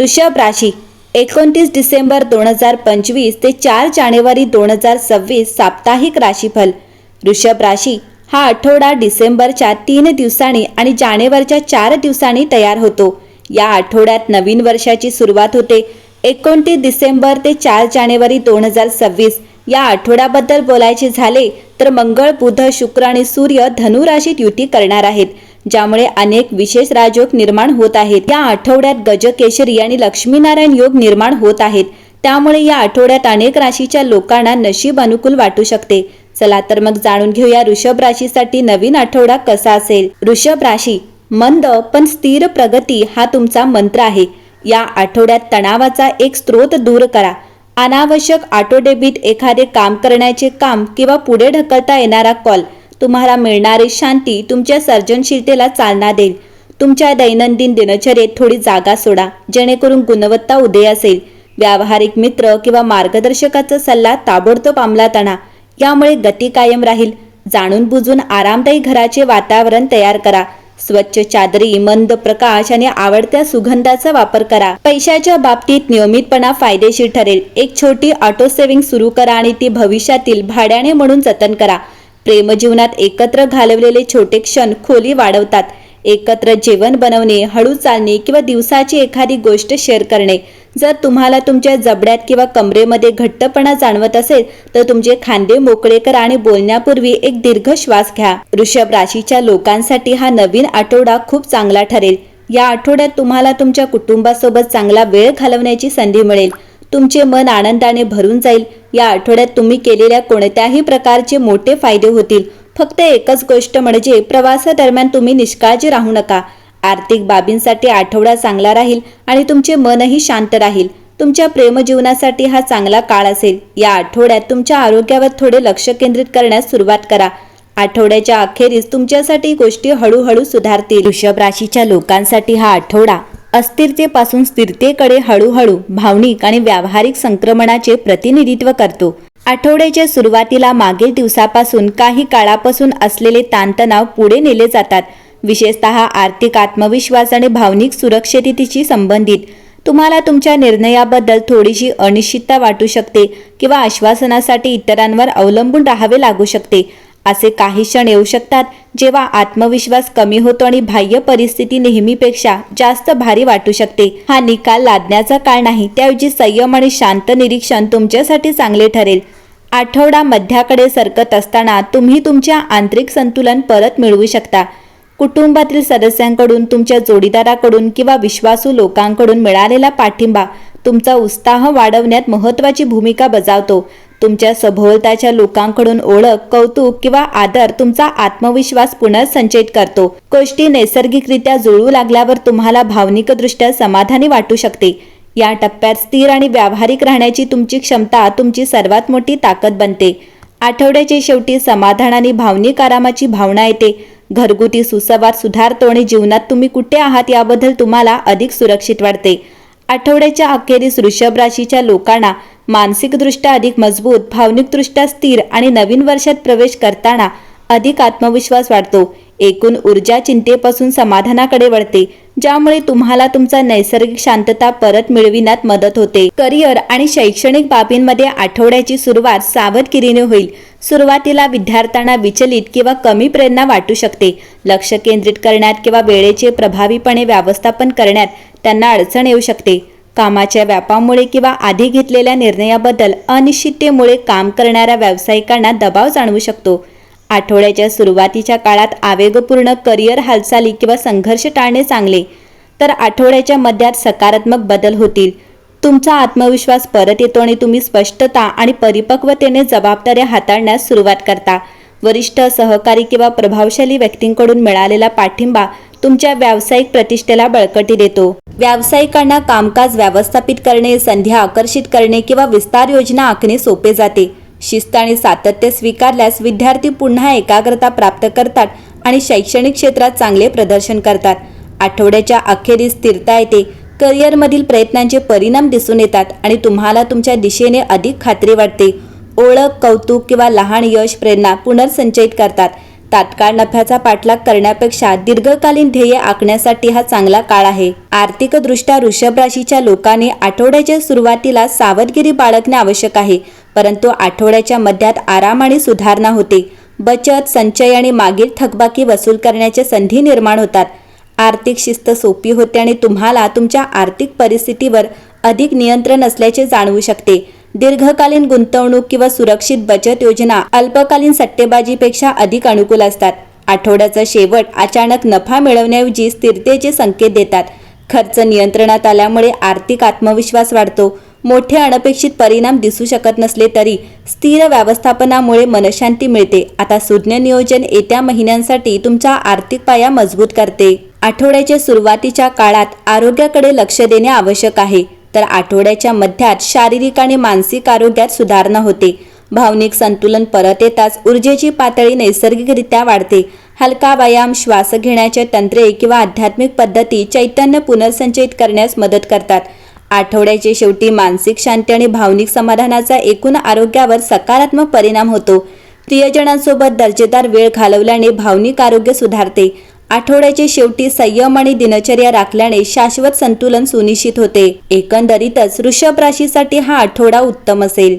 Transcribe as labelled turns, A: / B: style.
A: ऋषभ राशी एकोणतीस डिसेंबर दोन हजार पंचवीस ते चार जानेवारी दोन हजार सव्वीस साप्ताहिक राशीफल. ऋषभ राशी हा आठवडा डिसेंबरच्या तीन दिवसांनी आणि जानेवारीच्या चार दिवसांनी तयार होतो. या आठवड्यात नवीन वर्षाची सुरुवात होते. एकोणतीस डिसेंबर ते चार जानेवारी दोन हजार सव्वीस या आठवड्याबद्दल बोलायचे झाले तर मंगळ बुध शुक्र आणि सूर्य धनुराशीत युती करणार आहेत. ज्यामुळे अनेक विशेष राजयोग निर्माण होत आहेत. या आठवड्यात गजकेशरी आणि लक्ष्मीनारायण योग निर्माण होत आहेत. त्यामुळे या आठवड्यात अनेक राशीच्या लोकांना नशीब अनुकूल वाटू शकते. चला तर मग जाणून घेऊया ऋषभ राशीसाठी नवीन आठवडा कसा असेल. ऋषभ राशी मंद पण स्थिर प्रगती हा तुमचा मंत्र आहे. या आठवड्यात तणावाचा एक स्रोत दूर करा. अनावश्यक ऑटोडेबिट एखादे काम करण्याचे काम किंवा पुढे ढकलता येणारा कॉल तुम्हाला मिळणारी शांती तुमच्या सर्जनशीलतेला चालना देईल. तुमच्या दैनंदिन दिनचर्येत थोडी जागा सोडा जेणेकरून गुणवत्ता उदय असेल. व्यावहारिक मित्र किंवा मार्गदर्शकाचा सल्ला ताबडतोब अंमलात आणा. यामुळे गती कायम राहील. जाणून बुजून आरामदायी घराचे वातावरण तयार करा. स्वच्छ चादरी मंद प्रकाश आणि आवडत्या सुगंधाचा वापर करा. पैशाच्या बाबतीत नियमितपणा फायदेशीर ठरेल. एक छोटी ऑटो सेव्हिंग सुरू करा आणि ती भविष्यातील भाड्याने म्हणून जतन करा. प्रेमजीवनात एकत्र घालवलेले छोटे क्षण खोली वाढवतात. एकत्र जेवण बनवणे हळू चालणे किंवा दिवसाची एखादी गोष्ट शेअर करणे. जर तुम्हाला तुमच्या जबड्यात किंवा कमरेमध्ये घट्टपणा जाणवत असेल तर तुमचे खांदे मोकळे करा आणि बोलण्यापूर्वी एक दीर्घ श्वास घ्या. वृषभ राशीच्या लोकांसाठी हा नवीन आठवडा खूप चांगला ठरेल. या आठवड्यात तुम्हाला तुमच्या कुटुंबासोबत चांगला वेळ घालवण्याची संधी मिळेल. तुमचे मन आनंदाने भरून जाईल. या आठवड्यात तुम्ही केलेल्या कोणत्याही प्रकारचे मोठे फायदे होतील. फक्त एकच गोष्ट म्हणजे प्रवासादरम्यान तुम्ही निष्काळजी राहू नका. आर्थिक बाबींसाठी आठवडा चांगला राहील आणि तुमचे मनही शांत राहील. तुमच्या प्रेमजीवनासाठी हा चांगला काळ असेल. या आठवड्यात तुमच्या आरोग्यावर थोडे लक्ष केंद्रित करण्यास सुरुवात करा. आठवड्याच्या अखेरीस तुमच्यासाठी गोष्टी हळूहळू सुधारतील. वृषभ राशीच्या लोकांसाठी हा आठवडा अस्थिरतेपासून स्थिरतेकडे हळूहळू भावनिक आणि व्यावहारिक संक्रमणाचे प्रतिनिधित्व करतो. आठवड्याच्या सुरुवातीला मागील दिवसापासून काही काळापासून असलेले ताणतणाव पुढे नेले जातात. विशेषतः आर्थिक आत्मविश्वास आणि भावनिक सुरक्षिततेशी संबंधित. तुम्हाला तुमच्या निर्णयाबद्दल थोडीशी अनिश्चितता वाटू शकते किंवा आश्वासनासाठी इतरांवर अवलंबून राहावे लागू शकते. असे काही क्षण येऊ शकतात जेव्हा आत्मविश्वास कमी होतो आणि बाह्य परिस्थिती नेहमीपेक्षा जास्त भारी वाटू शकते. हा निकाल लादण्याचा काळ नाही त्याऐवजी संयम आणि शांत निरीक्षण तुमच्यासाठी चांगले ठरेल. आठवडा मध्याकडे सरकत असताना तुम्ही तुमच्या आंतरिक संतुलन परत मिळवू शकता. कुटुंबातील सदस्यांकडून तुमच्या जोडीदाराकडून किंवा विश्वासू लोकांकडून मिळालेला पाठिंबा तुमचा उत्साह वाढवण्यात महत्त्वाची भूमिका बजावतो. तुमच्या सभोवताच्या लोकांकडून ओळख कौतुक किंवा आदर तुमचा आत्मविश्वास पुनर्संचयित करतो. गोष्टी नैसर्गिकरित्या जुळू लागल्यावर तुम्हाला भावनिकदृष्ट्या समाधानी वाटू शकते. या टप्प्यात स्थिर आणि व्यावहारिक राहण्याची तुमची क्षमता तुमची सर्वात मोठी ताकद बनते. आठवड्याच्या शेवटी समाधान आणि भावनिक आरामाची भावना येते. घरगुती सुसंवाद सुधारतो आणि जीवनात तुम्ही कुठे आहात याबद्दल तुम्हाला अधिक सुरक्षित वाटते. आठवड्याच्या अखेरीस वृषभ राशीच्या लोकांना मानसिकदृष्ट्या अधिक मजबूत भावनिकदृष्ट्या स्थिर आणि नवीन वर्षात प्रवेश करताना अधिक आत्मविश्वास वाढतो. एकूण ऊर्जा चिंतेपासून समाधानाकडे वळते ज्यामुळे तुम्हाला तुमचा नैसर्गिक शांतता परत मिळविण्यात मदत होते. करिअर आणि शैक्षणिक बाबींमध्ये आठवड्याची सुरुवात सावधगिरीने होईल. सुरुवातीला विद्यार्थ्यांना विचलित किंवा कमी प्रेरणा वाटू शकते. लक्ष केंद्रित करण्यात किंवा वेळेचे प्रभावीपणे व्यवस्थापन करण्यात त्यांना अडचण येऊ शकते. कामाच्या व्यापामुळे किंवा आधी घेतलेल्या निर्णयाबद्दल अनिश्चिततेमुळे काम करणाऱ्या व्यावसायिकांना दबाव जाणवू शकतो. आठवड्याच्या सुरुवातीच्या काळात आवेगपूर्ण करिअर हालचाली किंवा संघर्ष टाळणे चांगले तर आठवड्याच्या मध्यात सकारात्मक बदल होतील. तुमचा आत्मविश्वास परत येतो आणि तुम्ही स्पष्टता आणि परिपक्वतेने जबाबदाऱ्या हाताळण्यास सुरुवात करता. वरिष्ठ सहकारी किंवा प्रभावशाली व्यक्तींकडून मिळालेला पाठिंबा तुमच्या व्यावसायिक प्रतिष्ठेला बळकटी देतो. व्यावसायिकांना कामकाज व्यवस्थापित करणे संध्या आकर्षित करणे किंवा विस्तार योजना आखणे सोपे जाते. शिस्त आणि सातत्य स्वीकारल्यास विद्यार्थी पुन्हा एकाग्रता प्राप्त करतात आणि शैक्षणिक क्षेत्रात चांगले प्रदर्शन करतात. आठवड्याच्या अखेरीस स्थिरता येते. करिअरमधील प्रयत्नांचे परिणाम दिसून येतात आणि तुम्हाला तुमच्या दिशेने अधिक खात्री वाटते. ओळख कौतुक किंवा लहान यश प्रेरणा पुनर्संचयित करतात. तात्काळ नफ्याचा पाठलाग करण्यापेक्षा दीर्घकालीन ध्येय आखण्यासाठी हा चांगला काळ आहे. आर्थिकदृष्ट्या वृषभ राशीच्या लोकांनी आठवड्याच्या सुरुवातीला सावधगिरी बाळगणे आवश्यक आहे परंतु आठवड्याच्या मध्यात आराम आणि सुधारणा होते. बचत संचय आणि मागील थकबाकी वसूल करण्याच्या संधी निर्माण होतात. आर्थिक शिस्त सोपी होते आणि तुम्हाला तुमच्या आर्थिक परिस्थितीवर अधिक नियंत्रण असल्याचे जाणवू शकते. दीर्घकालीन गुंतवणूक किंवा सुरक्षित बचत योजना अल्पकालीन सट्टेबाजीपेक्षा अधिक अनुकूल असतात. आठवड्याचा शेवट अचानक नफा मिळवण्याऐवजी स्थिरतेचे संकेत देतात. खर्च नियंत्रणात आल्यामुळे आर्थिक आत्मविश्वास वाढतो. मोठे अनपेक्षित परिणाम दिसू शकत नसले तरी स्थिर व्यवस्थापनामुळे मनशांती मिळते. आता सुज्ञ नियोजन येत्या महिन्यांसाठी तुमचा आर्थिक पाया मजबूत करते. आठवड्याच्या सुरुवातीच्या काळात आरोग्याकडे लक्ष देणे आवश्यक आहे. तर आठवड्याच्या मध्यात शारीरिक आणि मानसिक आरोग्यात सुधारणा होते. भावनिक संतुलन परत येताच ऊर्जेची पातळी नैसर्गिकरित्या वाढते. हलका व्यायाम श्वास घेण्याच्या तंत्रे किंवा आध्यात्मिक पद्धती चैतन्य पुनर्संचयित करण्यास मदत करतात. आठवड्याच्या शेवटी मानसिक शांती आणि भावनिक समाधानाचा एकूण आरोग्यावर सकारात्मक परिणाम होतो. प्रियजनांसोबत दर्जेदार वेळ घालवल्याने भावनिक आरोग्य सुधारते. आठवड्याच्या शेवटी संयम आणि दिनचर्या राखल्याने शाश्वत संतुलन सुनिश्चित होते. एकंदरीतच वृषभ राशीसाठी हा आठवडा उत्तम असेल.